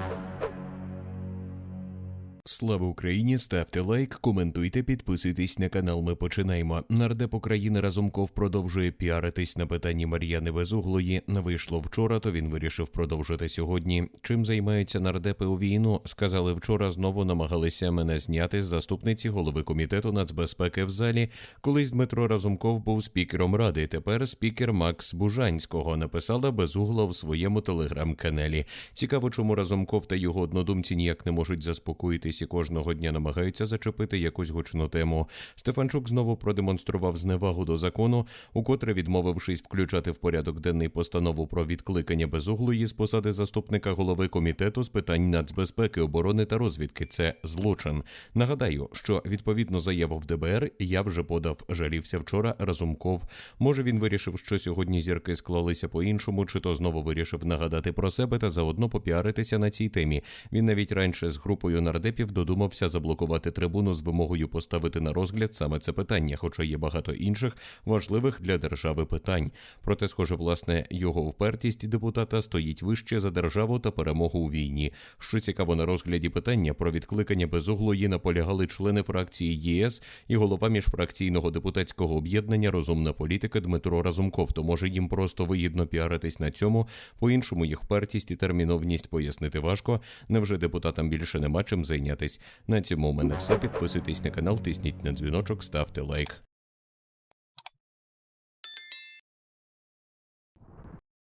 Thank you. Слава Україні! Ставте лайк, коментуйте, підписуйтесь на канал. Ми починаємо. Нардеп України Разумков продовжує піаритись на питанні Мар'яни Безуглої. Вийшло вчора, то він вирішив продовжити сьогодні. Чим займаються нардепи у війну? Сказали вчора. Знову намагалися мене зняти з заступниці голови комітету нацбезпеки в залі. Колись Дмитро Разумков був спікером ради. Тепер спікер Макс Бужанського написала Безугла в своєму телеграм-каналі. Цікаво, чому Разумков та його однодумці ніяк не можуть заспокоїтись і кожного дня намагаються зачепити якусь гучну тему. Стефанчук знову продемонстрував зневагу до закону, укотре відмовившись включати в порядок денний постанову про відкликання безуглої з посади заступника голови комітету з питань нацбезпеки, оборони та розвідки. Це злочин. Нагадаю, що відповідно заяву в ДБР я вже подав. Жалівся вчора Разумков. Може він вирішив, що сьогодні зірки склалися по-іншому, чи то знову вирішив нагадати про себе та заодно попіаритися на цій темі. Він навіть раніше з групою нардепів додумався заблокувати трибуну з вимогою поставити на розгляд саме це питання, хоча є багато інших важливих для держави питань. Проте, схоже, власне, його впертість депутата стоїть вище за державу та перемогу у війні. Що цікаво, на розгляді питання про відкликання безуглої наполягали члени фракції ЄС і голова міжфракційного депутатського об'єднання Розумна політика Дмитро Разумков. То може їм просто вигідно піаритись на цьому. По іншому їх впертість і терміновність пояснити важко. Невже депутатам більше нема чим зайнятись? На цьому у мене все. Підписуйтесь на канал, тисніть на дзвіночок, ставте лайк.